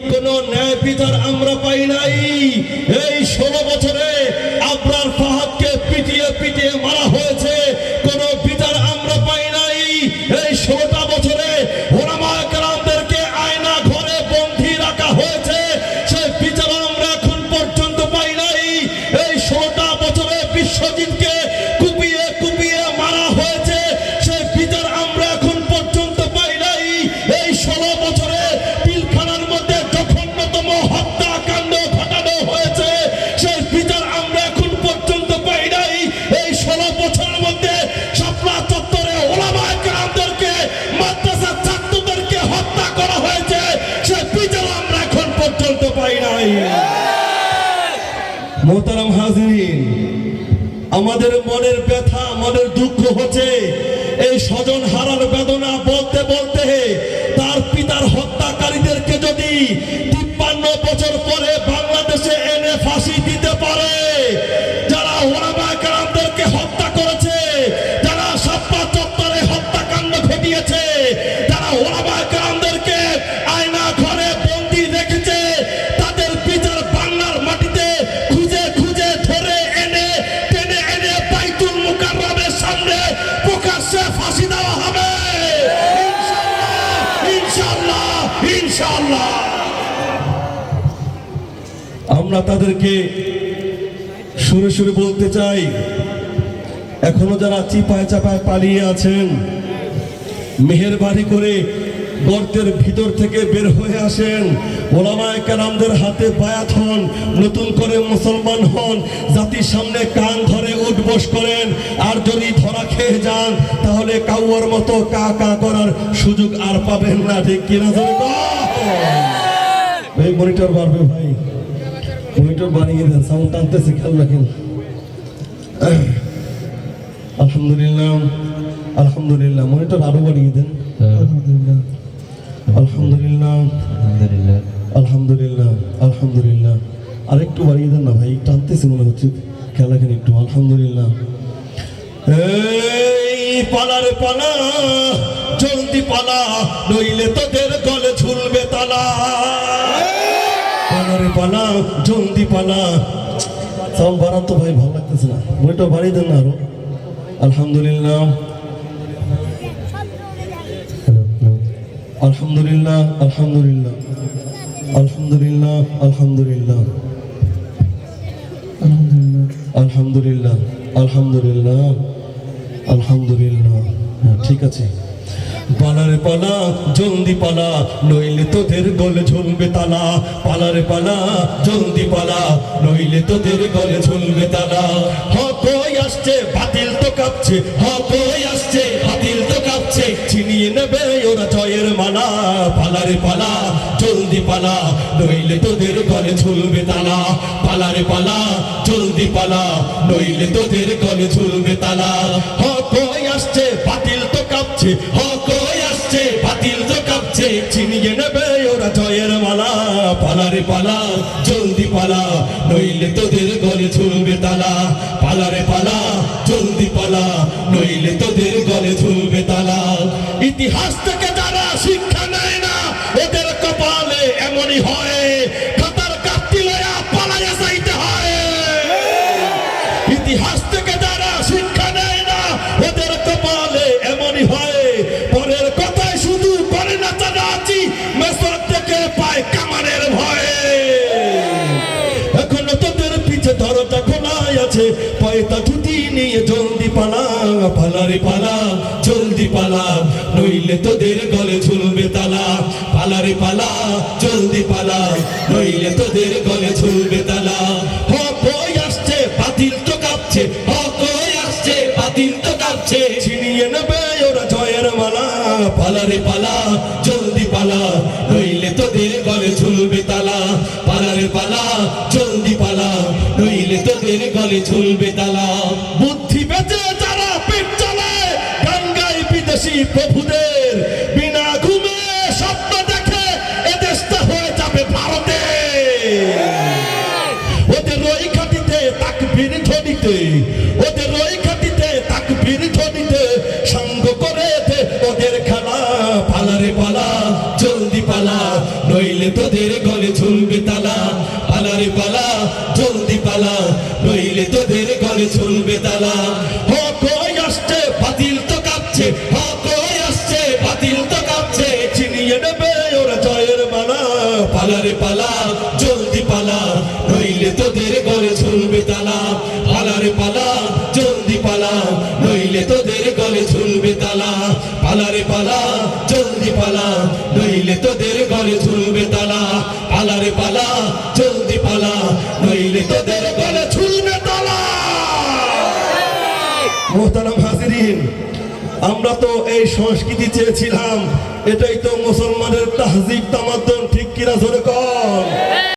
কোন ন্যায় বিচার আমরা পাই নাই। মোহতারাম হাজরিন, আমাদের মনের ব্যথা, মনের দুঃখ হচ্ছে এই স্বজন হারার বেদনা বলতে বলতে তার পিতার হত্যাকারীদেরকে যদি আমরা তাদেরকে সুরে সুরে বলতে চাই এখনও যারা চিপায় চাপায় পালিয়ে আছেন মেহেরবানি করে গর্তের ভিতর থেকে বের হয়ে আসেন। ওলামায় কালামদের হাতে বায়াত হন নতুন করে মুসলমান হন জাতির সামনে কান ধরে উঠবস করেন আর যদি ধরা খেয়ে যান তাহলে কাউয়ার মতো কা কা করার সুযোগ আর পাবেন না ঠিক কিনা। ভাই মনিটর বাড়বে ভাই। মনিটর বানিয়ে দেন সাউন্ড টানতেছে খেয়াল রাখেন আলহামদুলিল্লাহ আলহামদুলিল্লাহ মনিটর আরও বাড়িয়ে দেন। আলহামদুলিল্লাহ। আলহামদুলিল্লাহ। আলহামদুলিল্লাহ। আলহামদুলিল্লাহ আলহামদুলিল্লাহ। আরেকটু বাড়িয়ে দেন না ভাই টানতেছে মনে হচ্ছে। খেলা একটু আলহামদুলিল্লাহ। এই পালারে পালা জলদি পালা নইলে তোদের গলে ঝুলবে তালা। পালারে পালা জলদি পালা। সাউন্ড বাড়ান তো ভাই ভালো লাগতেছে না। বইটা বাড়িয়ে দেন না আরও। আলহামদুলিল্লাহ। আলহামদুলিল্লাহ আলহামদুলিল্লাহ আলহামদুলিল্লাহ আলহামদুলিল্লাহ আলহামদুলিল্লাহ আলহামদুলিল্লাহ আলহামদুলিল্লাহ। হ্যাঁ, ঠিক আছে। পালারে পালা জলদি পালা নইলে তোদের গলে ঝুলবে তালা। পালারে পালা জলদি পালা নইলে তোদের গলে ঝুলবে তালা। হকই আসছে বাতিল তো কাঁপছে হকই আসছে বাতিল পালারে পালা, জলদি পালা, নইলে তোদের গলে ঝুলবে তালা। পালারে পালা, জলদি পালা, নইলে তোদের গলে ঝুলবে তালা। হকই আসছে, বাতিল তো কাঁপছে, হকই আসছে, বাতিল তো কাঁপছে, ছিনিয়ে নেবে ওরা জয়ের মালা। পালারে পালা, জলদি পালা, নইলে তোদের গলে ঝুলবে তালা। পালারে পালা, জলদি পালা, নইলে তোদের পয়তা ছুটি নিয়ে জলদি পালা পালারে পালা, জলদি পালা। নইলে তোদের গলে ঝুলবে তালা পালারে পালা, জলদি পালা। নইলে তোদের গলে ঝুলবে তালা। হয়ে আসছে, বাতিল তো কাঁপছে। হয়ে আসছে, বাতিল তো কাঁপছে। ছিনিয়ে নেবে ওরা জয়ের মালা পালারে পালা, জলদি পালা। নইলে তোদের গলে ঝুলবে তালা পালারে পালা, জলদি পালা। নইলে তোদের গলে ঝুলবে তালা। poder. পালারে পালা জলদি পালা নইলে তোদের গলে ঝুলবে তালা। পালারে পালা জলদি পালা নইলে তোদের গলে ঝুলবে তালা। পালারে পালা জলদি পালা নইলে তোদের গলে ঝুলবে তালা। পালারে পালা জলদি পালা নইলে তোদের গলে ঝুলবে তালা। মোহতারাম হাজিরিন আমরা তো এই সংস্কৃতি চেয়েছিলাম। এটাই তো মুসলমানের তাহজিব তামাদ্দন ঠিক কিনা ধরে কর